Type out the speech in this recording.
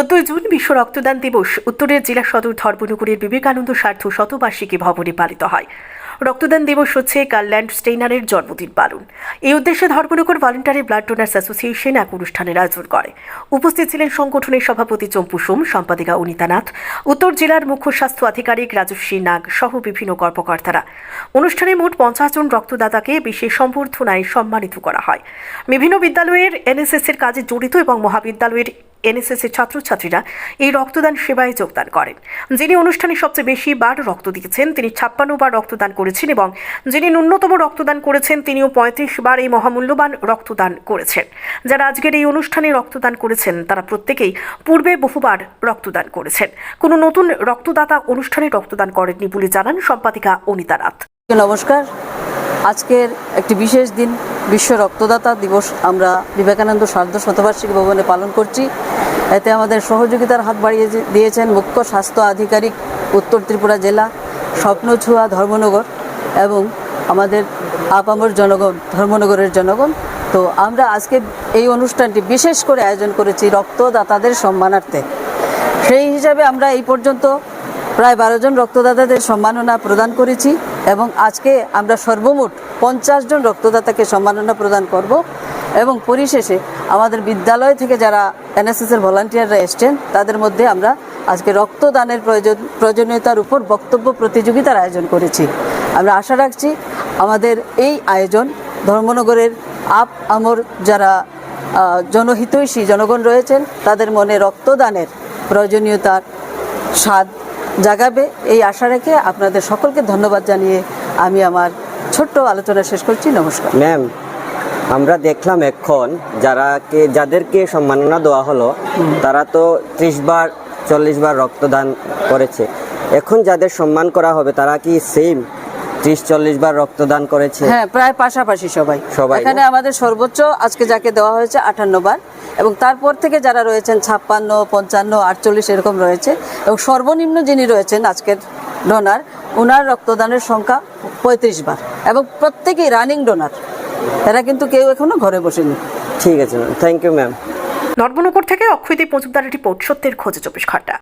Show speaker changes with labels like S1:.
S1: চোদ্দই জুন বিশ্ব রক্তদান দিবস। উত্তরের জেলা সদর ধর্মনগরের বিবেকানন্দ স্বার্থ শতবার্ষিকী ভবনে পালিত হয়। রক্তদান দিবস হচ্ছে কার্ল্যান্ড স্টেইনারের জন্মদিন পালন। এই উদ্দেশ্যে Dharmanagar voluntary blood donors association এক অনুষ্ঠানের আয়োজন করে। উপস্থিত ছিলেন সংগঠনের সভাপতি চম্পু সোম, সম্পাদিকা অনিতা নাথ, উত্তর জেলার মুখ্য স্বাস্থ্য আধিকারিক রাজস্বী নাগ সহ বিভিন্ন কর্মকর্তারা। অনুষ্ঠানে মোট পঞ্চাশ জন রক্তদাতাকে বিশেষ সম্বর্ধনায় সম্মানিত করা হয়। বিভিন্ন বিদ্যালয়ের এনএসএস এর কাজে জড়িত এবং মহাবিদ্যালয়ের এনএসএস এর ছাত্রছাত্রীরা এই রক্তদান সেবায় যোগদান করেন। যিনি অনুষ্ঠানে সবচেয়ে বেশি বার রক্ত দিয়েছেন, তিনি ছাপ্পান্ন বার রক্তদান করেছেন এবং যিনি ন্যূনতম রক্তদান করেছেন, তিনিও পঁয়ত্রিশ বার এই মহামূল্যবান রক্তদান করেছেন। যারা আজকের এই অনুষ্ঠানে রক্তদান করেছেন, তারা প্রত্যেকেই পূর্বে বহুবার রক্তদান করেছেন। কোনো নতুন রক্তদাতা অনুষ্ঠানে রক্তদান করেননি বলে জানান সম্পাদিকা অনিতা নাথ।
S2: নমস্কার। আজকের একটি বিশেষ দিন। বিশ্ব রক্তদাতা দিবস আমরা বিবেকানন্দ সার্ধ শতবার্ষিকী ভবনে পালন করছি। এতে আমাদের সহযোগিতার হাত বাড়িয়ে দিয়েছেন মুখ্য স্বাস্থ্য আধিকারিক, উত্তর ত্রিপুরা জেলা, স্বপ্নছুয়া ধর্মনগর এবং আমাদের আপামর জনগণ, ধর্মনগরের জনগণ। তো আমরা আজকে এই অনুষ্ঠানটি বিশেষ করে আয়োজন করেছি রক্তদাতাদের সম্মানার্থে। সেই হিসাবে আমরা এই পর্যন্ত প্রায় বারো জন রক্তদাতাদের সম্মাননা প্রদান করেছি এবং আজকে আমরা সর্বমোট পঞ্চাশ জন রক্তদাতাকে সম্মাননা প্রদান করব এবং পরিশেষে আমাদের বিদ্যালয় থেকে যারা এনএসএস এর ভলান্টিয়াররা এসছেন, তাদের মধ্যে আমরা আজকে রক্তদানের প্রয়োজন, প্রয়োজনীয়তার উপর বক্তব্য প্রতিযোগিতার আয়োজন করেছি। আমরা আশা রাখছি আমাদের এই আয়োজন ধর্মনগরের আপ আমর যারা জনহিতৈষী জনগণ রয়েছেন, তাদের মনে রক্তদানের প্রয়োজনীয়তার স্বাদ জাগাবে এই আশা রেখে আপনাদের সকলকে ধন্যবাদ জানিয়ে আমি আমার ছোট্ট আলোচনা শেষ করছি। নমস্কার।
S3: ম্যাম আমরা দেখলাম এখন যারাকে যাদেরকে সম্মাননা দেওয়া হলো তারা তো ত্রিশ বার চল্লিশ বার রক্তদান করেছে। এখন যাদের সম্মান করা হবে তারা কি সেম ত্রিশ চল্লিশ বার রক্তদান করেছে?
S2: হ্যাঁ প্রায় পাশাপাশি সবাই।
S3: সবাই?
S2: এখানে আমাদের সর্বোচ্চ আজকে যাকে দেওয়া হয়েছে আটান্ন বার এবং তারপর থেকে যারা রয়েছেন ছাপ্পান্ন পঞ্চান্ন আটচল্লিশ এরকম রয়েছে এবং সর্বনিম্ন যিনি রয়েছেন আজকের ডোনার ওনার রক্তদানের সংখ্যা পঁয়ত্রিশ বার এবং প্রত্যেকেই রানিং ডোনার এরা কিন্তু কেউ এখনও ঘরে বসেনি।
S3: ঠিক আছে ম্যাম থ্যাংক ইউ ম্যাম
S1: নর্মনগর থেকে অক্ষয়দীপ মজুমদারের রিপোর্ট সত্যের খোঁজে চব্বিশ ঘণ্টা।